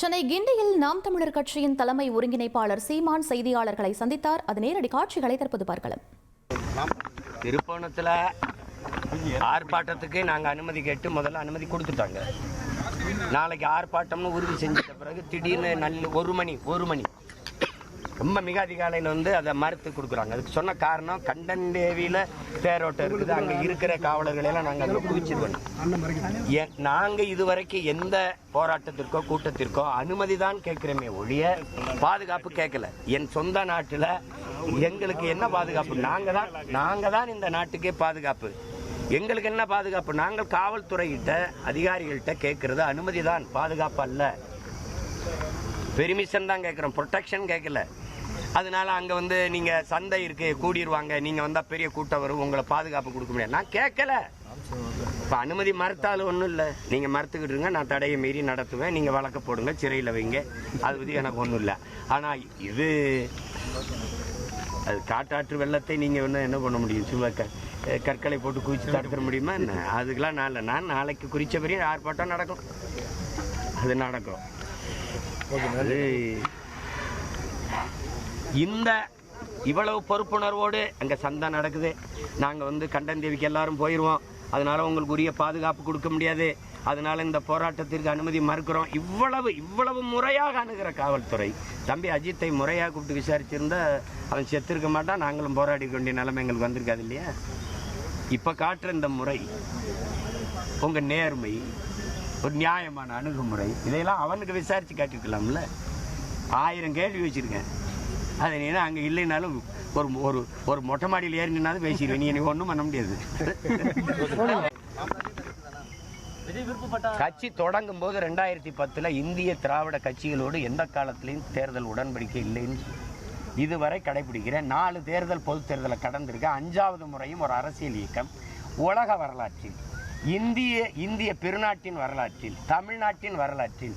சென்னை கிண்டியில் நாம் தமிழர் கட்சியின் தலைமை ஒருங்கிணைப்பாளர் சீமான் செய்தியாளர்களை சந்தித்தார். அது நேரடி காட்சிகளை தற்போது பார்க்கலாம். திருப்போணத்தில் ஆர்ப்பாட்டத்துக்கு நாங்கள் அனுமதி கேட்டு முதல்ல அனுமதி கொடுத்துட்டாங்க. நாளைக்கு ஆர்ப்பாட்டம்னு உறுதி செஞ்சிட்ட பிறகு திடீர்னு நல்ல ஒரு மணி ஒரு மணி. ரொம்ப மிக அதிகாலையில் வந்து அதை மறுத்து கொடுக்குறாங்க. அதுக்கு சொன்ன காரணம் கண்டன் தேவியில் தேரோட்டம் இருக்குது. அங்கே இருக்கிற காவலர்களெல்லாம் நாங்கள் அங்கே குவிச்சிருவோம். ஏன் நாங்கள் இதுவரைக்கும் எந்த போராட்டத்திற்கோ கூட்டத்திற்கோ அனுமதி தான் கேட்குறோமே ஒழிய பாதுகாப்பு கேட்கல. என் சொந்த நாட்டில் எங்களுக்கு என்ன பாதுகாப்பு? நாங்கள் தான் நாங்கள் தான் இந்த நாட்டுக்கே பாதுகாப்பு. எங்களுக்கு என்ன பாதுகாப்பு? நாங்கள் காவல்துறையிட்ட அதிகாரிகள்கிட்ட கேட்கறது அனுமதி தான். பாதுகாப்பு அல்ல. பெர்மிஷன் தான் கேட்குறோம். ப்ரொடெக்ஷன் கேட்கல. அதனால அங்கே வந்து நீங்கள் சந்தை இருக்கு கூடிடுவாங்க நீங்கள் வந்தால் பெரிய கூட்டம் வரும். உங்களை பாதுகாப்பு கொடுக்க முடியாது. நான் கேட்கல. இப்போ அனுமதி மறுத்தாலும் ஒன்றும் இல்லை. நீங்கள் மறுத்துக்கிட்டு இருங்க. நான் தடையை மீறி நடத்துவேன். நீங்கள் வழக்க போடுங்க. சிறையில் வைங்க. அது பற்றி எனக்கு ஒன்றும் இல்லை. ஆனால் இது அது காட்டாற்று வெள்ளத்தை நீங்கள் ஒன்றும் என்ன பண்ண முடியும்? சும்மா கற்களை போட்டு குவிச்சு தடுக்கிற முடியுமா என்ன? அதுக்கெல்லாம் நான் இல்லை. நான் நாளைக்கு குறித்த பெரிய ஆர்ப்பாட்டம் நடக்கும். அது நடக்கும். அது இந்த இவ்வளவு பொறுப்புணர்வோடு அங்கே சந்தை நடக்குது. நாங்கள் வந்து கண்டன் தேவிக்கு எல்லாரும் போயிடுவோம் அதனால உங்களுக்கு உரிய பாதுகாப்பு கொடுக்க முடியாது. அதனால் இந்த போராட்டத்திற்கு அனுமதி மறுக்கிறோம். இவ்வளவு இவ்வளவு முறையாக அணுகிற காவல்துறை. தம்பி அஜித்தை முறையாக கூப்பிட்டு விசாரிச்சிருந்தா அவன் செத்திருக்க மாட்டான். நாங்களும் போராடி வேண்டிய நிலைமை எங்களுக்கு வந்திருக்காது இல்லையா? இப்போ காட்டுற இந்த முறை உங்கள் நேர்மை ஒரு நியாயமான அணுகுமுறை இதையெல்லாம் அவனுக்கு விசாரித்து காட்டிருக்கலாம்ல ஆயிரம் கேள்வி வச்சுருக்கேன். அது நீனா அங்கே இல்லைனாலும் ஒரு ஒரு ஒரு மொட்டை மாடியில் ஏறினாலும் பேசிடுவேன். நீ எனக்கு ஒன்றும் பண்ண முடியாது. கட்சி தொடங்கும் போது ரெண்டாயிரத்தி பத்தில் இந்திய திராவிட கட்சிகளோடு எந்த காலத்திலையும் தேர்தல் உடன்படிக்கை இல்லைன்னு இதுவரை கடைபிடிக்கிறேன். நாலு தேர்தல் பொது தேர்தலை கடந்திருக்க அஞ்சாவது முறையும் ஒரு அரசியல் இயக்கம். உலக வரலாற்றில் இந்திய இந்திய பெருநாட்டின் வரலாற்றில் தமிழ்நாட்டின் வரலாற்றில்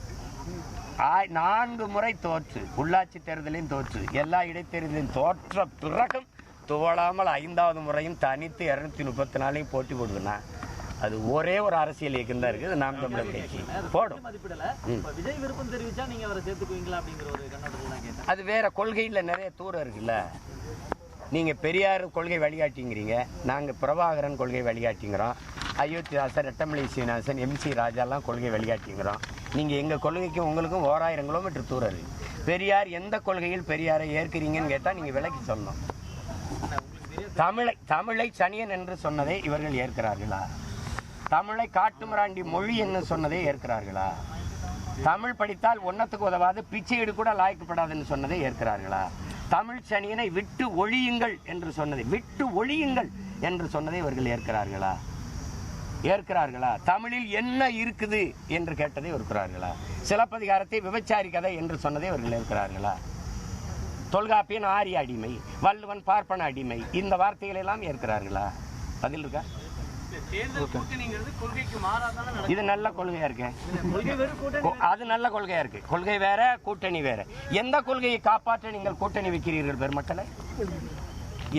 நான்கு முறை தோற்று. உள்ளாட்சி தேர்தலையும் தோற்று. எல்லா இடைத்தேர்தலையும் தோற்ற பிறகும் துவளாமல் ஐந்தாவது முறையும் தனித்து இரநூத்தி முப்பத்தி நாலையும் போட்டி போடுதுன்னா அது ஒரே ஒரு அரசியல் இயக்கம் தான் இருக்குது நாம் தமிழர் கட்சி. போடும். விஜய் விருப்பம் தெரிவிச்சா நீங்க அவரை சேர்த்துக்குவீங்களா அப்படிங்கிற ஒரு கண்ணோட்டத்தில் அது வேற கொள்கையில் நிறைய தூரம் இருக்குல்ல. நீங்கள் பெரியார் கொள்கை வழிகாட்டிங்கிறீங்க. நாங்கள் பிரபாகரன் கொள்கை வழிகாட்டிங்கிறோம். அயோத்திதாசன் ரெட்டமலை சீனிவாசன் எம்சி ராஜாலாம் கொள்கை வழிகாட்டிங்கிறோம். நீங்கள் எங்கள் கொள்கைக்கும் உங்களுக்கும் ஓராயிரம் கிலோமீட்டர் தூரம் இருக்கு. பெரியார் எந்த கொள்கையில் பெரியாரை ஏற்கிறீங்கன்னு கேட்டால் நீங்கள் விலைக்கு சொல்லணும். தமிழை தமிழை சனியன் என்று சொன்னதை இவர்கள் ஏற்கிறார்களா? தமிழை காட்டுமிராண்டி மொழி என்று சொன்னதை ஏற்கிறார்களா? தமிழ் படித்தால் ஒன்னத்துக்கு உதவாது பிச்சையீடு கூட லாய்க்கப்படாதுன்னு சொன்னதை ஏற்கிறார்களா? தமிழ் சனியனை விட்டு ஒழியுங்கள் என்று சொன்னதை விட்டு ஒழியுங்கள் என்று சொன்னதை இவர்கள் ஏற்கிறார்களா? ஏற்கிறார்களா? தமிழில் என்ன இருக்குது என்று கேட்டதை ஏற்கிறார்களா சிலப்பதிகாரத்தை விபச்சாரி கதை என்று சொன்னதை இவர்கள் ஏற்கிறார்களா? தொல்காப்பியன் ஆரிய அடிமை வள்ளுவன் பார்ப்பன அடிமை இந்த வார்த்தைகளை எல்லாம் ஏற்கிறார்களா? பதில் இருக்கா? இது நல்ல கொள்கையா இருக்கு? அது நல்ல கொள்கையா இருக்கு. கொள்கை வேற கூட்டணி வேற. எந்த கொள்கையை காப்பாற்ற நீங்கள் கூட்டணி வைக்கிறீர்கள் பெருமக்களே?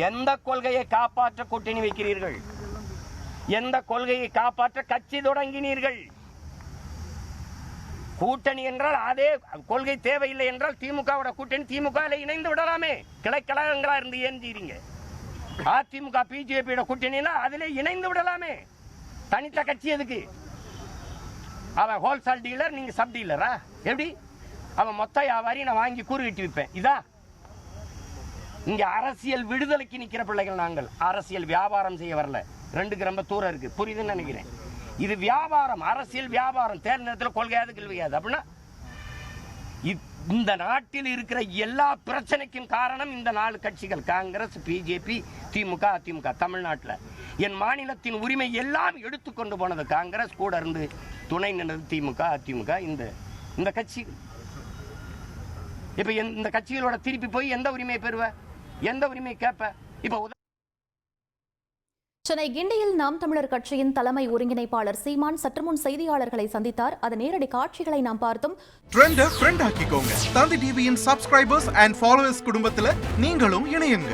எந்த கொள்கையை காப்பாற்ற கூட்டணி வைக்கிறீர்கள்? எந்த கொள்கையை காப்பாற்ற கட்சி தொடங்கினீர்கள்? கூட்டணி என்றால் அதே கொள்கை தேவையில்லை என்றால் திமுகவோட கூட்டணி திமுக இணைந்து விடலாமே. கிளைக்கழகங்களா இருந்து ஏந்திறீங்க அதிமுக பிஜேபியோட கூட்டணினா அதிலே இணைந்து விடலாமே. தனித்த கட்சி எதுக்கு? அவன் ஹோல்சேல் டீலர் நீங்க சப் டீலரா எப்படி? அவன் மொத்த வியாபாரி நான் வாங்கி கூறுகிட்டு விற்பேன். இதா? இங்க அரசியல் விடுதலைக்கு நிக்கிற பிள்ளைகள் நாங்கள். அரசியல் வியாபாரம் செய்ய வரல. ரெண்டுக்கு ரொம்ப தூரம் இருக்கு. புரியுதுன்னு நினைக்கிறேன். இது வியாபாரம் அரசியல் வியாபாரம். தேர்ந்தெடுத்துல கொள்கையாது கேள்வியாது அப்படின்னா இந்த நாட்டில் இருக்கிற எல்லா பிரச்சனைக்கும் காரணம் இந்த நாலு கட்சிகள். காங்கிரஸ் பிஜேபி திமுக அதிமுக தமிழ்நாட்டில். என் மாநிலத்தின் உரிமை எல்லாம் எடுத்துக்கொண்டு போனது காங்கிரஸ். கூட இருந்து துணை நின்றது திமுக அதிமுக இந்த இந்த கட்சி இப்போ இந்த கட்சிகளோட திருப்பி போய் எந்த உரிமையை பெறுவ? எந்த உரிமையை கேட்ப இப்போ சென்னை கிண்டியில் நாம் தமிழர் கட்சியின் தலைமை ஒருங்கிணைப்பாளர் சீமான் சற்றுமுன் செய்தியாளர்களை சந்தித்தார். அது நேரடி காட்சிகளை நாம் பார்த்தோம். ட்ரெண்ட ஃப்ரெண்ட் ஆக்கிக்கோங்க. தந்தி டிவியின் சப்ஸ்கிரைபர்ஸ் அண்ட் ஃபாலோவர்ஸ் குடும்பத்துல நீங்களும் இணையுங்க.